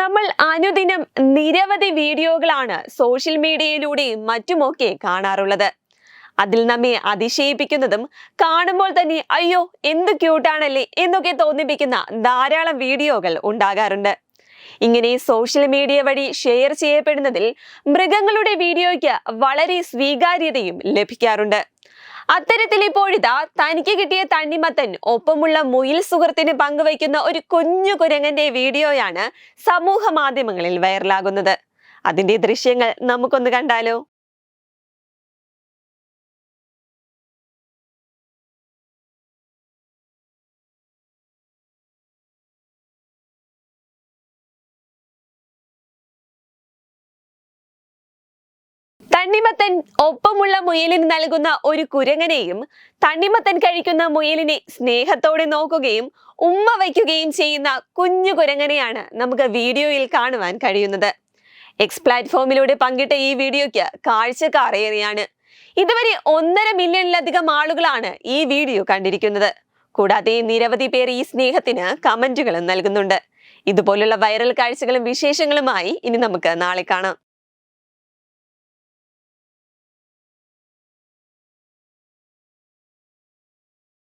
നമ്മൾ അനുദിനം നിരവധി വീഡിയോകളാണ് സോഷ്യൽ മീഡിയയിലൂടെയും മറ്റുമൊക്കെ കാണാറുള്ളത്. അതിൽ നമ്മെ അതിശയിപ്പിക്കുന്നതും കാണുമ്പോൾ തന്നെ അയ്യോ എന്ത് ക്യൂട്ടാണല്ലേ എന്നൊക്കെ തോന്നിപ്പിക്കുന്ന ധാരാളം വീഡിയോകൾ ഉണ്ടാകാറുണ്ട്. ഇങ്ങനെ സോഷ്യൽ മീഡിയ വഴി ഷെയർ ചെയ്യപ്പെടുന്നതിൽ മൃഗങ്ങളുടെ വീഡിയോയ്ക്ക് വളരെ സ്വീകാര്യതയും ലഭിക്കാറുണ്ട്. അത്തരത്തിൽ ഇപ്പോഴിതാ തനിക്ക് കിട്ടിയ തണ്ണിമത്തൻ ഒപ്പമുള്ള മുയിൽ സുഹൃത്തിന് പങ്കുവയ്ക്കുന്ന ഒരു കുഞ്ഞു കുരങ്ങന്റെ വീഡിയോയാണ് സമൂഹ മാധ്യമങ്ങളിൽ വൈറലാകുന്നത്. അതിന്റെ ദൃശ്യങ്ങൾ നമുക്കൊന്ന് കണ്ടാലോ? തണ്ണിമത്തൻ ഒപ്പമുള്ള മുയലിന് നൽകുന്ന ഒരു കുരങ്ങനെയും തണ്ണിമത്തൻ കഴിക്കുന്ന മുയലിനെ സ്നേഹത്തോടെ നോക്കുകയും ഉമ്മ വയ്ക്കുകയും ചെയ്യുന്ന കുഞ്ഞു കുരങ്ങനെയാണ് നമുക്ക് വീഡിയോയിൽ കാണുവാൻ കഴിയുന്നത്. എക്സ് പ്ലാറ്റ്ഫോമിലൂടെ പങ്കിട്ട ഈ വീഡിയോയ്ക്ക് കാഴ്ചക്കാറേറെയാണ് ഇതുവരെ ഒന്നര മില്യണിലധികം ആളുകളാണ് ഈ വീഡിയോ കണ്ടിരിക്കുന്നത്. കൂടാതെ നിരവധി പേർ ഈ സ്നേഹത്തിന് കമന്റുകളും നൽകുന്നുണ്ട്. ഇതുപോലുള്ള വൈറൽ കാഴ്ചകളും വിശേഷങ്ങളുമായി ഇനി നമുക്ക് നാളെ കാണാം.